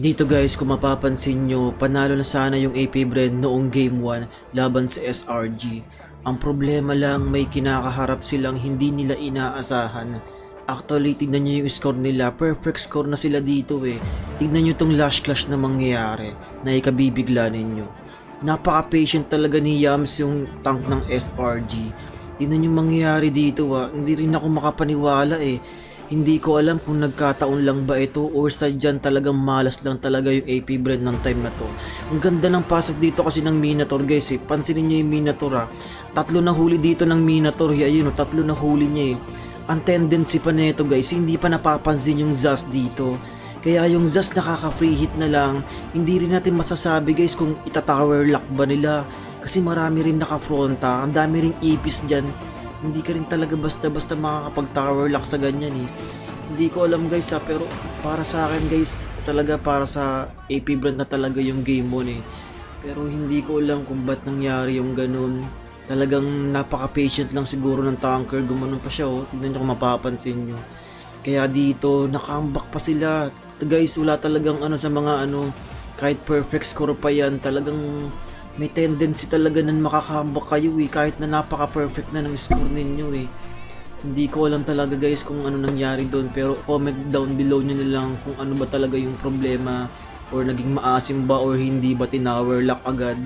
Dito guys, kung mapapansin nyo, panalo na sana yung AP Bren noong Game 1 laban sa SRG. Ang problema lang, may kinakaharap silang hindi nila inaasahan. Actually, tignan nyo yung score nila. Perfect score na sila dito eh. Tignan nyo tong last clash na mangyayari na ikabibigla ninyo. Napaka-patient talaga ni Yams yung tank ng SRG. Tignan yung mangyayari dito ah. Hindi rin ako makapaniwala eh. Hindi ko alam kung nagkataon lang ba ito or sadyan talagang malas lang talaga yung AP brand ng time na to. Ang ganda ng pasok dito kasi ng Minotaur guys eh. Pansinin nyo yung Minotaur ah. Tatlo na huli dito ng Minotaur. Yeah, yun oh, tatlo na huli niya eh. Ang tendency pa nito guys, hindi pa napapansin yung Zaz dito. Kaya yung Zaz nakaka-free hit na lang, hindi rin natin masasabi guys kung ita-tower lock ba nila. Kasi marami rin naka-fronta, ang dami ring ipis dyan. Hindi ka rin talaga basta-basta makakapag-tower lock sa ganyan eh. Hindi ko alam guys ha, pero para sa akin guys, talaga para sa AP brand na talaga yung game mo eh. Pero hindi ko alam kung ba't nangyari yung ganun. Talagang napaka-patient lang siguro ng tanker. Gumanon pa siya oh. Tignan nyo kung mapapansin nyo. Kaya dito, nakambak pa sila. Guys, wala talagang ano sa mga ano, kahit perfect score pa yan, talagang may tendency talaga na makakambak kayo eh, kahit na napaka-perfect na ng score ninyo eh. Hindi ko alam talaga guys kung ano nangyari doon, pero comment down below nyo na lang kung ano ba talaga yung problema or naging maasim ba or hindi ba tinower lock agad.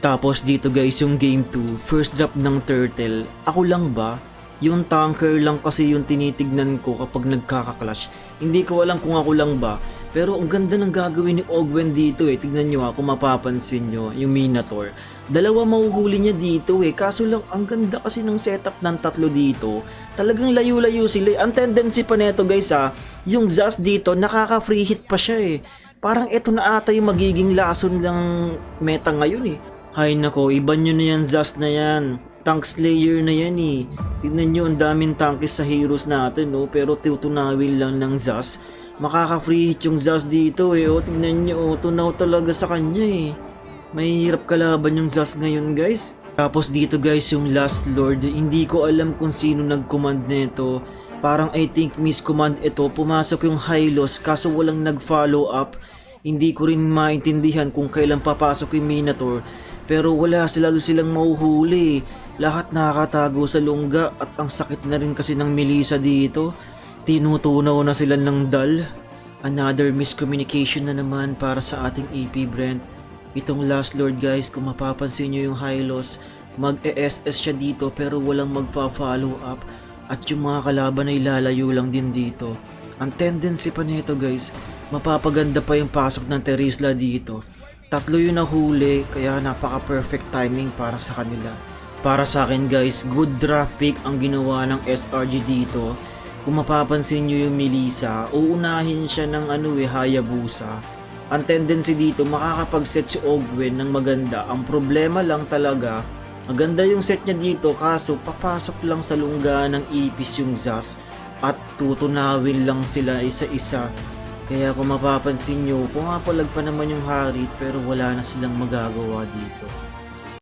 Tapos dito guys yung game 2, first drop ng turtle. Ako lang ba? Yung tanker lang kasi yung tinitignan ko kapag nagkaka-clash. Hindi ko alam kung ako lang ba. Pero ang ganda ng gagawin ni Ogwen dito eh. Tignan nyo ha, kung mapapansin nyo, yung Minotaur. Dalawa mahuhuli niya dito eh. Kaso lang, ang ganda kasi ng setup ng tatlo dito. Talagang layo-layo sila. eh. Ang tendency pa neto guys ha, yung Zaz dito, nakaka-free hit pa siya eh. Parang ito na ata yung magiging lason ng meta ngayon eh. Hay nako, iba nyo na yan Zaz na yan. Tank Slayer na yan eh. Tignan nyo, ang daming tankis sa heroes natin no. Pero tutunawin lang ng Zaz. Makaka-free hit yung Zaz dito eh. O, tignan nyo, oh, tunaw talaga sa kanya eh. Mahirap kalaban yung Zaz ngayon guys. Tapos dito guys yung Last Lord, hindi ko alam kung sino nag-command nito. Parang I think miscommand ito, pumasok yung Hylos kaso walang nag-follow up. Hindi ko rin maintindihan kung kailan papasok yung Minotaur. Pero wala sila silang mauhuli. Lahat nakakatago sa lungga at ang sakit na rin kasi ng Melissa dito. Tinutunaw na sila ng dal. Another miscommunication na naman para sa ating AP Brent. Itong Last Lord guys, kung mapapansin nyo yung Hylos, mag-ESS siya dito pero walang magfa-follow up at yung mga kalaban ay lalayo lang din dito. Ang tendency pa nito guys, mapapaganda pa yung pasok ng Terisla dito. Tatlo yung nahuli kaya napaka-perfect timing para sa kanila. Para sa akin guys, good draft pick ang ginawa ng SRG dito. Kung mapapansin nyo yung Melissa, uunahin siya ng ano eh, Hayabusa. Ang tendency dito, makakapag-set si Ogwen ng maganda. Ang problema lang talaga, maganda yung set niya dito kaso papasok lang sa lungga ng ipis yung Zas at tutunawin lang sila isa-isa. Kaya kung mapapansin nyo, pumapalag pa naman yung Harit pero wala na silang magagawa dito.